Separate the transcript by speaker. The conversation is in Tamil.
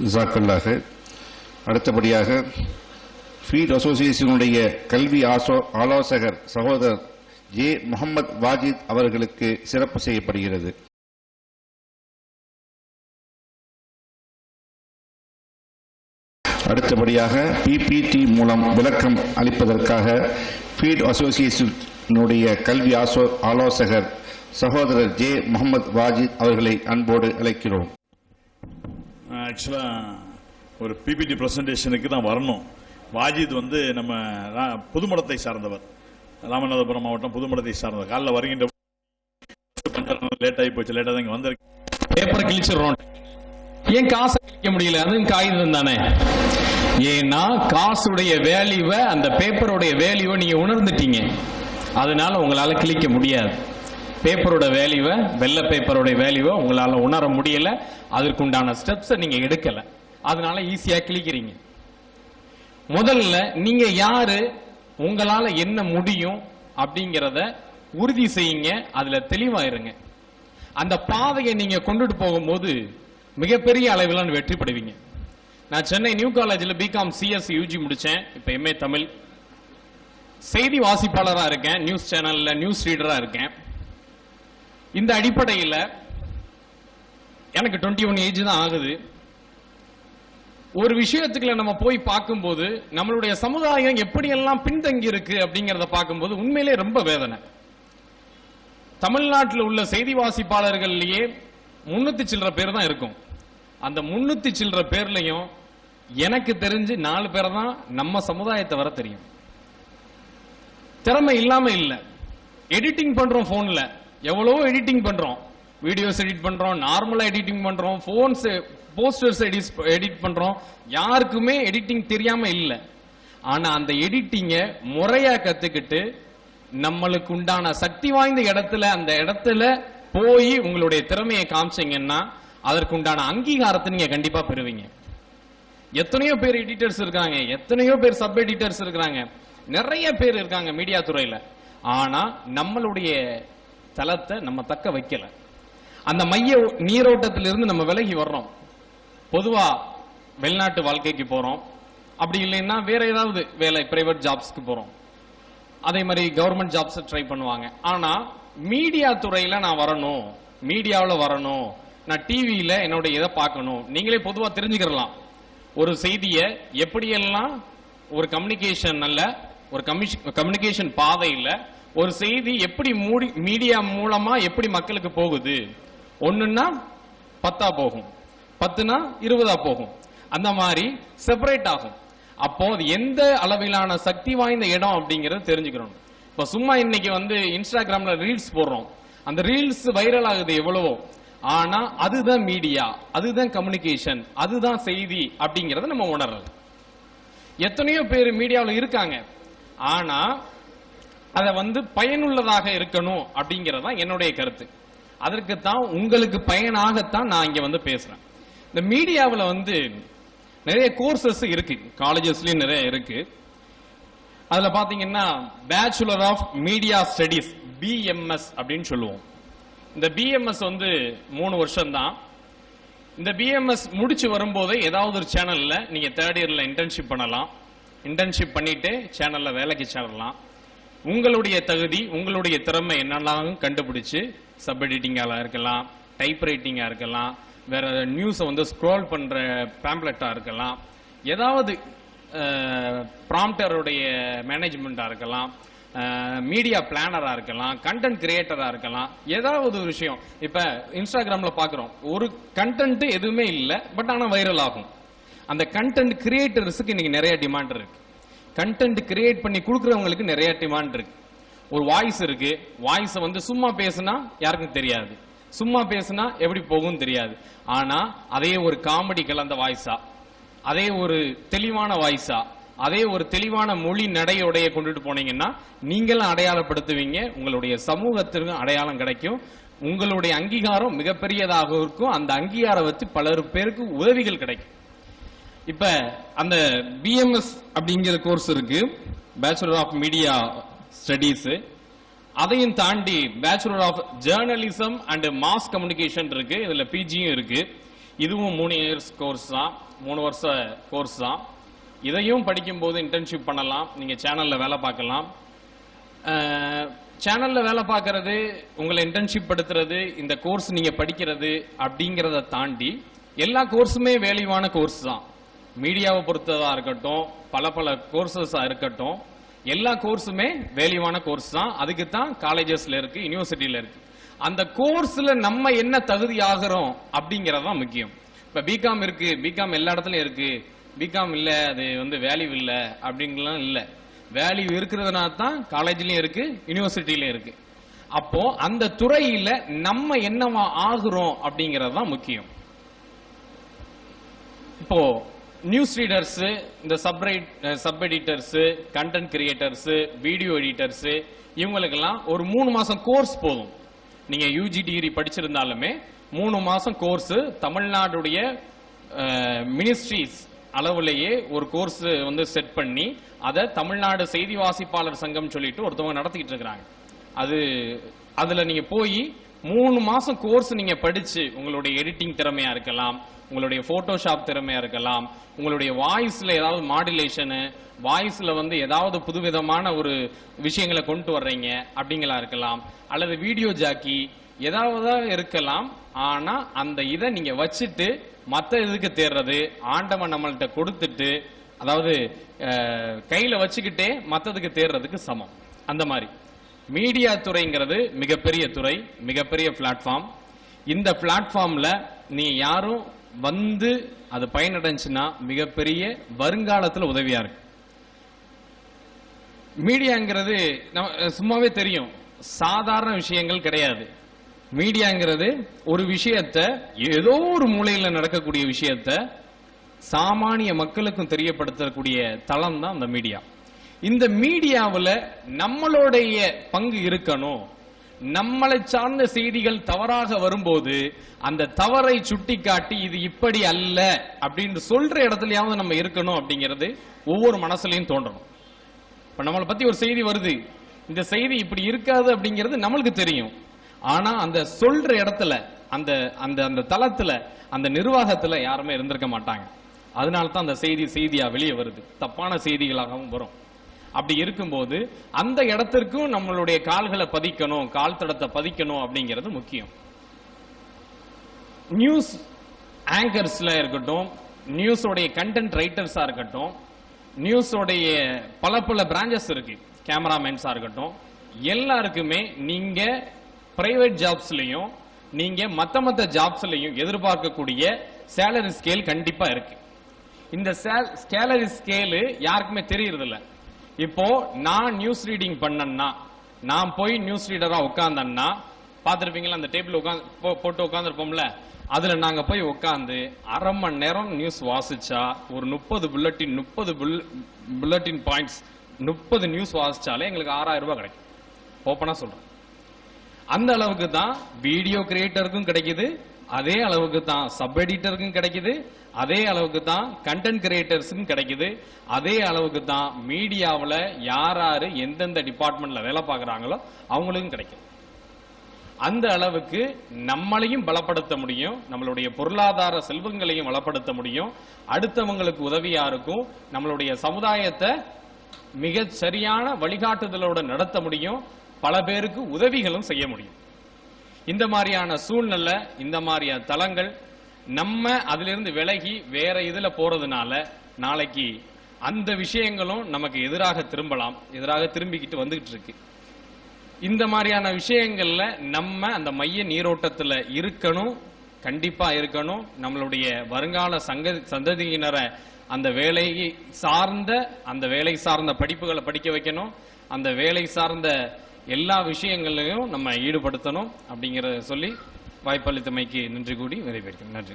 Speaker 1: ஜாக்கல்லாக. அடுத்தபடியாக ஃபீட் அசோசியேஷனுடைய கல்வி ஆசோ ஆலோசகர் சகோதரர் ஜே. முகமது வாஜித் அவர்களுக்கு சிறப்பு செய்யப்படுகிறது. அடுத்தபடியாக பிபிடி மூலம் விளக்கம் அளிப்பதற்காக ஃபீட் அசோசியேஷனுடைய கல்வி ஆசோ ஆலோசகர் சகோதரர் ஜே. முகமது வாஜித் அவர்களை அன்போடு அழைக்கிறோம்.
Speaker 2: ஆக்சுவலாக ஒரு பிபிடி ப்ரெசன்டேஷனுக்கு தான் வரணும். வாஜித் வந்து நம்ம ரா- புதுமடத்தை சார்ந்தவர். ராமநாதபுரம் மாவட்டம் புதுமடத்தை சார்ந்தவர். காலைல வருகின்ற லேட் ஆகி போச்சு. லேட்டாக தான் இங்கே வந்திருக்கு
Speaker 3: பேப்பரை கிழிச்சிடுறோம். ஏன் காசை கிழிக்க முடியல? அதுவும் காகிதம் தானே. ஏன்னா காசுடைய வேல்யூவை அந்த பேப்பருடைய வேல்யூவை நீங்கள் உணர்ந்துட்டீங்க. அதனால உங்களால் கிழிக்க முடியாது. பேப்பரோட வேல்யூவை வெள்ளை பேப்பரோட வேல்யூவை உங்களால் உணர முடியல. அதற்குண்டான ஸ்டெப்ஸை நீங்கள் எடுக்கலை. அதனால ஈஸியாக கிழிக்கிறீங்க. முதல்ல நீங்கள் யாரு உங்களால் என்ன முடியும் அப்படிங்கிறத உறுதி செய்யுங்க அதில் தெளிவாயிருங்க. அந்த பாதையை நீங்கள் கொண்டுட்டு போகும்போது மிகப்பெரிய அளவிலான வெற்றி பெறுவீங்க. நான் சென்னை நியூ காலேஜில் பிகாம் சிஎஸ் யூஜி முடித்தேன் இப்போ எம்ஏ தமிழ். செய்தி வாசிப்பாளராக இருக்கேன் நியூஸ் சேனலில் நியூஸ் ரீடராக இருக்கேன். இந்த அடிப்படையில் எனக்கு 21 ஒன் ஏஜ் தான் ஆகுது. ஒரு விஷயத்துக்குள்ள நம்ம போய் பார்க்கும்போது நம்மளுடைய சமுதாயம் எப்படியெல்லாம் பின்தங்கி இருக்கு அப்படிங்கிறத பார்க்கும்போது உண்மையிலே ரொம்ப வேதனை. தமிழ்நாட்டில் உள்ள செய்தி வாசிப்பாளர்கள்லயே முன்னூத்தி சில்லற பேர் தான் இருக்கும். அந்த முன்னூத்தி சில்லற பேர்லையும் எனக்கு தெரிஞ்சு நாலு பேர் தான் நம்ம சமுதாயத்தை வர தெரியும். திறமை இல்லாம இல்லை. எடிட்டிங் பண்றோம் போன்ல எவ்வளவோ எடிட்டிங் பண்றோம். வீடியோஸ் எடிட் பண்றோம் நார்மலா எடிட்டிங் பண்றோம் போன்ஸ் போஸ்டர்ஸ் எடிட் பண்றோம். யாருக்குமே எடிட்டிங் தெரியாம இல்ல. ஆனா அந்த எடிட்டிங்க முறையா கத்துக்கிட்டு நம்மளுக்கு உண்டான சக்தி வாய்ந்த இடத்துல அந்த இடத்துல போய் உங்களுடைய திறமையை காமிச்சீங்கன்னா அதற்குண்டான அங்கீகாரத்தை நீங்க கண்டிப்பா பெறுவீங்க. எத்தனையோ பேர் எடிட்டர்ஸ் இருக்காங்க எத்தனையோ பேர் சப் எடிட்டர்ஸ் இருக்கிறாங்க நிறைய பேர் இருக்காங்க மீடியா துறையில. ஆனா நம்மளுடைய தளத்தை நம்ம தக்க வைக்கல. அந்த மைய நீரோட்டத்திலிருந்து நம்ம விலகி வர்றோம். பொதுவா வெளிநாட்டு வாழ்க்கைக்கு போறோம். அப்படி இல்லைன்னா வேற ஏதாவது வேலை பிரைவேட் ஜாப்ஸ்க்கு போறோம். அதே மாதிரி கவர்மெண்ட் ஜாப்ஸ் ட்ரை பண்ணுவாங்க. ஆனா மீடியா துறையில நான் வரணும் மீடியாவில் வரணும் நான் டிவியில என்னோட இதை பார்க்கணும் நீங்களே பொதுவா தெரிஞ்சுக்கிறலாம். ஒரு செய்தியை எப்படியெல்லாம் ஒரு கம்யூனிகேஷன் அல்ல ஒரு கம்யூனிகேஷன் பாதையில் ஒரு செய்தி எப்படி மூடி மீடியா மூலமா எப்படி மக்களுக்கு போகுது? ஒன்றுன்னா பத்தா போகும். பத்துனா இருபதா போகும். அந்த மாதிரி செப்பரேட் ஆகும். அப்போ எந்த அளவிலான சக்தி வாய்ந்த இடம் அப்படிங்கறத தெரிஞ்சுக்கிறோம் இப்ப சும்மா இன்னைக்கு வந்து இன்ஸ்டாகிராம்ல ரீல்ஸ் போடுறோம். அந்த ரீல்ஸ் வைரல் ஆகுது எவ்வளவோ. ஆனா அதுதான் மீடியா அதுதான் கம்யூனிகேஷன் அதுதான் செய்தி அப்படிங்கறத நம்ம உணரல எத்தனையோ பேர் மீடியாவில் இருக்காங்க. ஆனா அதை வந்து பயனுள்ளதாக இருக்கணும் அப்படிங்கிறது தான் என்னுடைய கருத்து. அதற்கு தான் உங்களுக்கு பயனாகத்தான் நான் இங்கே வந்து பேசுகிறேன் இந்த மீடியாவில் வந்து நிறைய கோர்சஸ் இருக்கு. காலேஜஸ்லயும் நிறைய இருக்கு. அதுல பாத்தீங்கன்னா bachelor of media studies BMS அப்படின்னு சொல்லுவோம். இந்த பிஎம்எஸ் வந்து மூணு வருஷம் தான் இந்த பிஎம்எஸ் முடிச்சு வரும்போதே ஏதாவது ஒரு சேனல்ல நீங்க தேர்ட் இயர்ல இன்டர்ன்ஷிப் பண்ணலாம். இன்டர்ன்ஷிப் பண்ணிட்டு சேனல்ல வேலைக்கு சேரலாம். உங்களுடைய தகுதி உங்களுடைய திறமை என்னெல்லாம் கண்டுபிடிச்சு சப் எடிட்டிங்காக இருக்கலாம் டைப்ரைட்டிங்காக இருக்கலாம் வேற நியூஸை வந்து ஸ்க்ரோல் பண்ணுற பேம்ப்ளெட்டாக இருக்கலாம் ஏதாவது ப்ராம்ப்டருடைய மேனேஜ்மெண்ட்டாக இருக்கலாம் மீடியா பிளானராக இருக்கலாம் கண்டென்ட் கிரியேட்டராக இருக்கலாம் ஏதாவது ஒரு விஷயம். இப்போ இன்ஸ்டாகிராமில் பார்க்குறோம் ஒரு கண்டென்ட் எதுவுமே இல்லை பட் ஆனால் வைரல் ஆகும். அந்த கண்டென்ட் கிரியேட்டர்ஸுக்கு இன்னைக்கு நிறைய டிமாண்ட் இருக்குது கண்டென்ட் கிரியேட் பண்ணி கொடுக்குறவங்களுக்கு நிறைய டிமாண்ட் இருக்கு. ஒரு வாய்ஸ் இருக்கு. வாய்ஸை வந்து சும்மா பேசுனா யாருக்கும் தெரியாது. சும்மா பேசுனா எப்படி போகும் தெரியாது. ஆனா அதே ஒரு காமெடி கலந்த வாய்ஸா அதே ஒரு தெளிவான வாய்ஸா அதே ஒரு தெளிவான மொழி நடையோடைய கொண்டுட்டு போனீங்கன்னா நீங்களும் அடையாளப்படுத்துவீங்க. உங்களுடைய சமூகத்திற்கும் அடையாளம் கிடைக்கும். உங்களுடைய அங்கீகாரம் மிகப்பெரியதாக இருக்கும். அந்த அங்கீகாரம் வச்சு பலர் பேருக்கு உதவிகள் கிடைக்கும். இப்ப அந்த பிஎம்எஸ் அப்படிங்கிற கோர்ஸ் இருக்கு. பேச்சுலர் ஆஃப் மீடியா ஸ்டடீஸ் அதையும் தாண்டி bachelor of journalism and mass communication இருக்கு. இதுல பிஜியும் இருக்கு. இதுவும் மூணு இயர்ஸ் கோர்ஸ் தான். மூணு வருஷ கோர்ஸ் தான். இதையும் படிக்கும்போது இன்டர்ன்ஷிப் பண்ணலாம். நீங்க சேனல்ல வேலை பார்க்கலாம். சேனல்ல வேலை பார்க்கறது உங்களை இன்டர்ன்ஷிப் படுத்துறது இந்த கோர்ஸ் நீங்க படிக்கிறது அப்படிங்கிறத தாண்டி எல்லா கோர்ஸுமே வேல்யூவான கோர்ஸ் தான். மீடியாவை பொறுத்ததாக இருக்கட்டும் பல பல கோர்சஸாக இருக்கட்டும் எல்லா கோர்ஸுமே வேல்யூவான கோர்ஸ் தான். அதுக்கு தான் காலேஜஸ்ல இருக்கு யூனிவர்சிட்டியில இருக்கு. அந்த கோர்ஸ்ல நம்ம என்ன தகுதி ஆகிறோம் அப்படிங்கறது தான் முக்கியம். இப்ப பிகாம் இருக்கு பிகாம் எல்லா இடத்துலயும் இருக்கு. பிகாம் இல்ல அது வந்து வேல்யூ இல்ல அப்படிங்கலாம் இல்ல. வேல்யூ இருக்கிறதுனால தான் காலேஜ்லயும் இருக்கு யூனிவர்சிட்டிலயும் இருக்கு. அப்போ அந்த துறையில நம்ம என்னவா ஆகுறோம் அப்படிங்கறது தான் முக்கியம். இப்போ நியூஸ் ரீடர்ஸ் இந்த சப்ரைட் sub editors content creators video editors இவங்களுக்கெல்லாம் ஒரு மூணு மாசம் கோர்ஸ் போதும். நீங்க யூஜி டிகிரி படிச்சிருந்தாலுமே மூணு மாசம் கோர்ஸ் தமிழ்நாடுடைய eh, மினிஸ்ட்ரிஸ் அளவுலேயே ஒரு கோர்ஸ் வந்து செட் பண்ணி அதை தமிழ்நாடு செய்தி வாசிப்பாளர் சங்கம் சொல்லிட்டு ஒருத்தவங்க நடத்திக்கிட்டு இருக்கிறாங்க. அது அதுல நீங்க போய் மூணு மாசம் கோர்ஸ் நீங்க படிச்சு உங்களுடைய எடிட்டிங் திறமையா இருக்கலாம் உங்களுடைய போட்டோஷாப் திறமையா இருக்கலாம் உங்களுடைய வாய்ஸ்ல ஏதாவது மாடுலேஷனு வாய்ஸ்ல வந்து ஏதாவது புதுவிதமான ஒரு விஷயங்களை கொண்டு வர்றீங்க அப்படிங்களா இருக்கலாம். அல்லது வீடியோ ஜாக்கி ஏதாவது இருக்கலாம் ஆனா அந்த இதை நீங்க வச்சுட்டு மத்த இதுக்கு தேர்றது ஆண்டவன் நம்மள்கிட்ட கொடுத்துட்டு அதாவது கையில் கையில வச்சுக்கிட்டே மத்ததுக்கு தேர்றதுக்கு சமம். அந்த மாதிரி. மீடியா துறைங்கிறது மிகப்பெரிய துறை மிகப்பெரிய பிளாட்ஃபார்ம் இந்த பிளாட்ஃபார்ம்ல நீ யாரும் வந்து அது பயனடைஞ்சுன்னா மிகப்பெரிய வருங்காலத்தில் உதவியா இருக்கு. மீடியாங்கிறது நம்ம சும்மாவே தெரியும். சாதாரண விஷயங்கள் கிடையாது. மீடியாங்கிறது ஒரு விஷயத்த ஏதோ ஒரு மூலையில் நடக்கக்கூடிய விஷயத்த சாமானிய மக்களுக்கும் தெரியப்படுத்தக்கூடிய தளம் தான் அந்த மீடியா. இந்த மீடியாவில் நம்மளுடைய பங்கு இருக்கணும். நம்மளை சார்ந்த செய்திகள் தவறாக வரும்போது அந்த தவறை சுட்டிக்காட்டி இது இப்படி அல்ல அப்படின்னு சொல்ற இடத்துலயாவது நம்ம இருக்கணும் அப்படிங்கிறது ஒவ்வொரு மனசுலையும் தோன்றணும். இப்ப நம்மளை பத்தி ஒரு செய்தி வருது. இந்த செய்தி இப்படி இருக்காது அப்படிங்கிறது நம்மளுக்கு தெரியும். ஆனா அந்த சொல்ற இடத்துல அந்த அந்த அந்த தளத்துல அந்த நிர்வாகத்துல யாருமே இருந்திருக்க மாட்டாங்க. அதனால தான் அந்த செய்தி செய்தியா வெளியே வருது. தப்பான செய்திகளாகவும் வரும். அப்படி இருக்கும்போது அந்த இடத்திற்கும் நம்மளுடைய கால்களை பதிக்கணும் கால் தடத்தை பதிக்கணும் அப்படிங்கிறது முக்கியம். நியூஸ் ஆங்கர்ஸ்ல இருக்கட்டும் நியூஸோடைய கண்டென்ட் ரைட்டர்ஸா இருக்கட்டும் நியூஸோடைய பல பல பிரான்ச்சஸ் இருக்கு. கேமராமேன்ஸா இருக்கட்டும் எல்லாருக்குமே நீங்க பிரைவேட் ஜாப்ஸ்லயும் நீங்க மத்த மத்த ஜாப்ஸ்லயும் எதிர்பார்க்கக்கூடிய சேலரி ஸ்கேல் கண்டிப்பா இருக்கு. இந்த சேலரி ஸ்கேலு யாருக்குமே தெரியறதில்லை. இப்போ நான் நியூஸ் ரீடிங் பண்ணேன்னா நான் போய் நியூஸ் ரீடரா உட்காந்தேன்னா பார்த்திருப்பீங்களா அந்த டேபிள் உட்காந்து போட்டு உட்காந்துருப்போம்ல அதுல நாங்க போய் உட்காந்து அரை மணி நேரம் நியூஸ் வாசிச்சா ஒரு முப்பது புல்லட்டின் முப்பது புல்லட்டின் பாயிண்ட்ஸ் முப்பது நியூஸ் வாசிச்சாலே எங்களுக்கு ஆறாயிரம் ரூபாய் கிடைக்கும். ஓப்பனா சொல்றேன். அந்த அளவுக்கு தான் வீடியோ கிரியேட்டருக்கும் கிடைக்குது அதே அளவுக்கு தான் சப் எடிட்டருக்கும் கிடைக்குது அதே அளவுக்கு தான் கண்டென்ட் கிரியேட்டர்ஸும் கிடைக்குது. அதே அளவுக்கு தான் மீடியாவில் யார் யார் எந்தெந்த டிபார்ட்மெண்ட்டில் வேலை பார்க்குறாங்களோ அவங்களுக்கும் கிடைக்குது அந்த அளவுக்கு நம்மளையும் பலப்படுத்த முடியும். நம்மளுடைய பொருளாதார செல்வங்களையும் வளப்படுத்த முடியும். அடுத்தவங்களுக்கு உதவியா இருக்கும். நம்மளுடைய சமுதாயத்தை மிக சரியான வழிகாட்டுதலோட நடத்த முடியும். பல பேருக்கு உதவிகளும் செய்ய முடியும். இந்த மாதிரியான சூழ்நிலை இந்த மாதிரியான தளங்கள் நம்ம அதிலிருந்து விலகி வேற இதுல போறதுனால நாளைக்கு அந்த விஷயங்களும் நமக்கு எதிராக திரும்பலாம் எதிராக திரும்பிக்கிட்டு வந்துகிட்டு இருக்கு. இந்த மாதிரியான விஷயங்கள்ல நம்ம அந்த மைய நீரோட்டத்துல இருக்கணும் கண்டிப்பா இருக்கணும். நம்மளுடைய வருங்கால சங்க சந்ததியினரை அந்த வேலையை சார்ந்த அந்த வேலை சார்ந்த படிப்புகளை படிக்க வைக்கணும். அந்த வேலை சார்ந்த எல்லா விஷயங்களையும் நம்ம ஈடுபடுத்தணும் அப்படிங்கிறத சொல்லி வாய்ப்பளித்தமைக்கு நன்றி கூடி விடைபெறுகிறேன். நன்றி.